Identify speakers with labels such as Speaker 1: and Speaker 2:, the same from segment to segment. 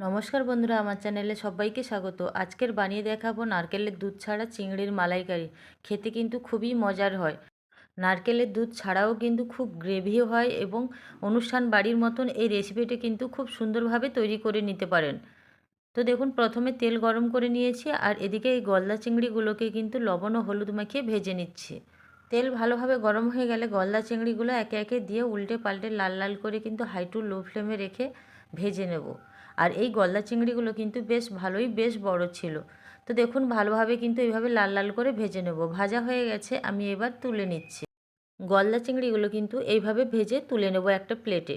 Speaker 1: নমস্কার বন্ধুরা, আমার চ্যানেলে সবাইকে স্বাগত। আজকের বানিয়ে দেখাবো নারকেলের দুধ ছাড়া চিংড়ির মালাইকারি। খেতে কিন্তু খুবই মজার হয়। নারকেলের দুধ ছাড়াও কিন্তু খুব গ্রেভিও হয় এবং অনুষ্ঠান বাড়ির মতন এই রেসিপিটি কিন্তু খুব সুন্দরভাবে তৈরি করে নিতে পারেন। তো দেখুন, প্রথমে তেল গরম করে নিয়েছি আর এদিকে এই গলদা চিংড়িগুলোকে কিন্তু লবণ ও হলুদ মাখিয়ে ভেজে নিচ্ছি। তেল ভালোভাবে গরম হয়ে গেলে গলদা চিংড়িগুলো একে একে দিয়ে উল্টে পাল্টে লাল লাল করে কিন্তু হাই টু লো ফ্লেমে রেখে ভেজে নেব। আর এই গলদা চিংড়িগুলো কিন্তু বেশ ভালোই, বেশ বড় ছিল। তো দেখুন, ভালোভাবে কিন্তু এইভাবে লাল লাল করে ভেজে নেব। ভাজা হয়ে গেছে, আমি এবার তুলে নিচ্ছি। গলদা চিংড়িগুলো কিন্তু এইভাবে ভেজে তুলে নেব একটা প্লেটে।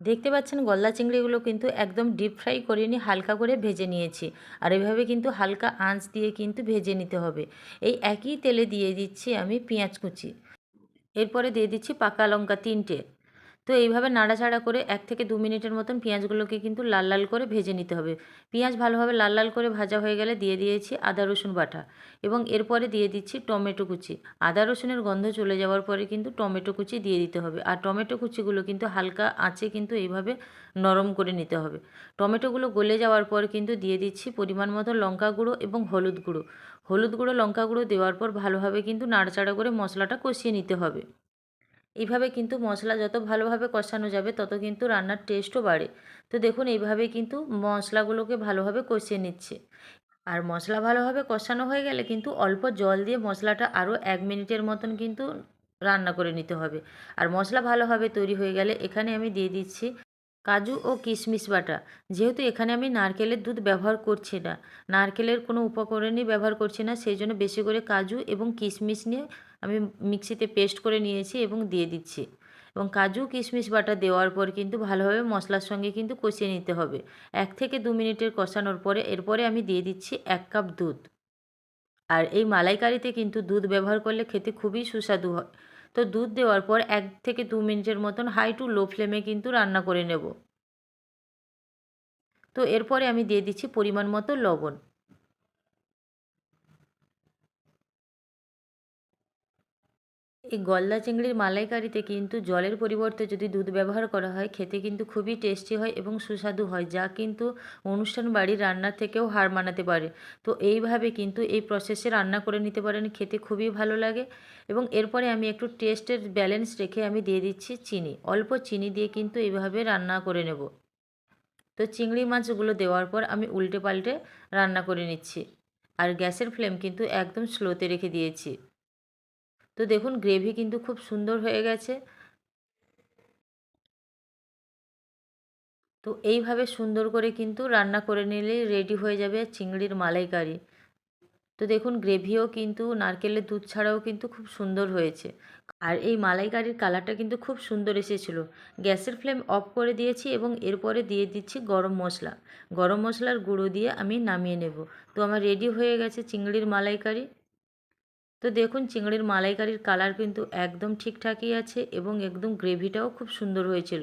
Speaker 1: দেখতে পাচ্ছেন, গলদা চিংড়িগুলো কিন্তু একদম ডিপ ফ্রাই করে নিয়ে হালকা করে ভেজে নিয়েছি। আর এইভাবে কিন্তু হালকা আঁচ দিয়ে কিন্তু ভেজে নিতে হবে। এই একই তেলে দিয়ে দিচ্ছি আমি পেঁয়াজ কুচি। এরপরে দিয়ে দিচ্ছি পাকা লঙ্কা তিনটে। তো এইভাবে নাড়াচাড়া করে এক থেকে দু মিনিটের মতন পেঁয়াজগুলোকে কিন্তু লাল লাল করে ভেজে নিতে হবে। পেঁয়াজ ভালোভাবে লাল লাল করে ভাজা হয়ে গেলে দিয়ে দিয়েছি আদা, রসুন বাটা এবং এরপরে দিয়ে দিচ্ছি টমেটো কুচি। আদা, রসুনের গন্ধ চলে যাওয়ার পরে কিন্তু টমেটো কুচি দিয়ে দিতে হবে আর টমেটো কুচিগুলো কিন্তু হালকা আঁচে কিন্তু এইভাবে নরম করে নিতে হবে। টমেটোগুলো গলে যাওয়ার পর কিন্তু দিয়ে দিচ্ছি পরিমাণ মতো লঙ্কা গুঁড়ো এবং হলুদ গুঁড়ো। হলুদ গুঁড়ো, লঙ্কা গুঁড়ো দেওয়ার পর ভালোভাবে কিন্তু নাড়াচাড়া করে মশলাটা কষিয়ে নিতে হবে। এইভাবে কিন্তু মশলা যত ভালোভাবে কষানো যাবে, তত কিন্তু রান্নার টেস্টও বাড়ে। তো দেখুন এইভাবে কিন্তু মশলাগুলোকে ভালোভাবে কষিয়ে নিচ্ছে। আর মশলা ভালোভাবে কষানো হয়ে গেলে কিন্তু অল্প জল দিয়ে মশলাটা আরও এক মিনিটের মতন কিন্তু রান্না করে নিতে হবে। আর মশলা ভালোভাবে তৈরি হয়ে গেলে এখানে আমি দিয়ে দিচ্ছি কাজু ও কিশমিশ বাটা। যেহেতু এখানে আমি নারকেলের দুধ ব্যবহার করছি না, নারকেলের কোনো উপকরণই ব্যবহার করছি না, সেই জন্য বেশি করে কাজু এবং কিশমিশ নিয়ে আমি মিক্সিতে পেস্ট করে নিয়েছি এবং দিয়ে দিচ্ছি। এবং কাজু, কিশমিশ বাটা দেওয়ার পর কিন্তু ভালোভাবে মশলার সঙ্গে কিন্তু কষিয়ে নিতে হবে। এক থেকে দু মিনিটের কষানোর পরে এরপরে আমি দিয়ে দিচ্ছি এক কাপ দুধ। আর এই মালাইকারিতে কিন্তু দুধ ব্যবহার করলে খেতে খুবই সুস্বাদু হয়। তো দুধ দেওয়ার পর এক থেকে দু মিনিটের মতন হাই টু লো ফ্লেমে কিন্তু রান্না করে নেব। তো এরপরে আমি দিয়ে দিচ্ছি পরিমাণ মতো লবণ। এই গলদা চিংড়ির মালাইকারিতে কিন্তু জলের পরিবর্তে যদি দুধ ব্যবহার করা হয়, খেতে কিন্তু খুবই টেস্টি হয় এবং সুস্বাদু হয়, যা কিন্তু অনুষ্ঠান বাড়ির রান্নার থেকেও হার মানাতে পারে। তো এইভাবে কিন্তু এই প্রসেসে রান্না করে নিতে পারেন, খেতে খুবই ভালো লাগে। এবং এরপরে আমি একটু টেস্টের ব্যালেন্স রেখে আমি দিয়ে দিচ্ছি চিনি। অল্প চিনি দিয়ে কিন্তু এইভাবে রান্না করে নেব। তো চিংড়ি মাছগুলো দেওয়ার পর আমি উল্টে পাল্টে রান্না করে নিচ্ছি। আর গ্যাসের ফ্লেম কিন্তু একদম স্লোতে রেখে দিয়েছি। তো দেখুন গ্রেভি কিন্তু খুব সুন্দর হয়ে গেছে। তো এইভাবে সুন্দর করে কিন্তু রান্না করে নিলেই রেডি হয়ে যাবে চিংড়ির মালাইকারি। তো দেখুন গ্রেভিও কিন্তু নারকেলের দুধ ছাড়াও কিন্তু খুব সুন্দর হয়েছে। আর এই মালাইকারির কালারটা কিন্তু খুব সুন্দর এসেছিল। গ্যাসের ফ্লেম অফ করে দিয়েছি এবং এরপরে দিয়ে দিচ্ছি গরম মশলা। গরম মশলার গুঁড়ো দিয়ে আমি নামিয়ে নেব। তো আমার রেডি হয়ে গেছে চিংড়ির মালাইকারি। তো দেখুন, চিংড়ির মালাইকারির কালার কিন্তু একদম ঠিকঠাকই আছে এবং একদম গ্রেভিটাও খুব সুন্দর হয়েছিল।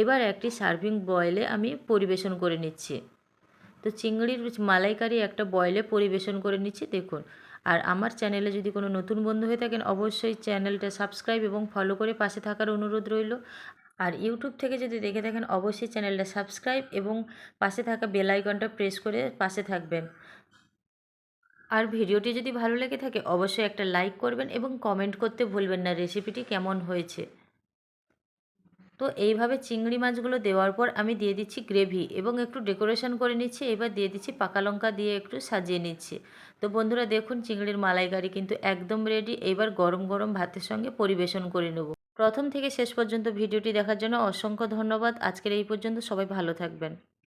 Speaker 1: এবার একটি সার্ভিং বয়েলে আমি পরিবেশন করে নিচ্ছি। তো চিংড়ির মালাইকারি একটা বয়েলে পরিবেশন করে নিচ্ছি, দেখুন। আর আমার চ্যানেলে যদি কোনো নতুন বন্ধু হয়ে থাকেন, অবশ্যই চ্যানেলটা সাবস্ক্রাইব এবং ফলো করে পাশে থাকার অনুরোধ রইল। আর ইউটিউব থেকে যদি দেখে থাকেন, অবশ্যই চ্যানেলটা সাবস্ক্রাইব এবং পাশে থাকা বেল আইকনটা প্রেস করে পাশে থাকবেন। আর ভিডিওটি যদি ভালো লেগে থাকে, অবশ্যই একটা লাইক করবেন এবং কমেন্ট করতে ভুলবেন না রেসিপিটি কেমন হয়েছে। তো এইভাবে চিংড়ি মাছগুলো দেওয়ার পর আমি দিয়ে দিচ্ছি গ্রেভি এবং একটু ডেকোরেশন করে নিচ্ছি, এবার দিয়ে দিচ্ছি পাকা লঙ্কা দিয়ে একটু সাজিয়ে নিচ্ছি। তো বন্ধুরা দেখুন, চিংড়ির মালাইকারি কিন্তু একদম রেডি এবার গরম গরম ভাতের সঙ্গে পরিবেশন করে নেব। প্রথম থেকে শেষ পর্যন্ত ভিডিওটি দেখার জন্য অসংখ্য ধন্যবাদ। আজকের এই পর্যন্ত সবাই ভালো থাকবেন।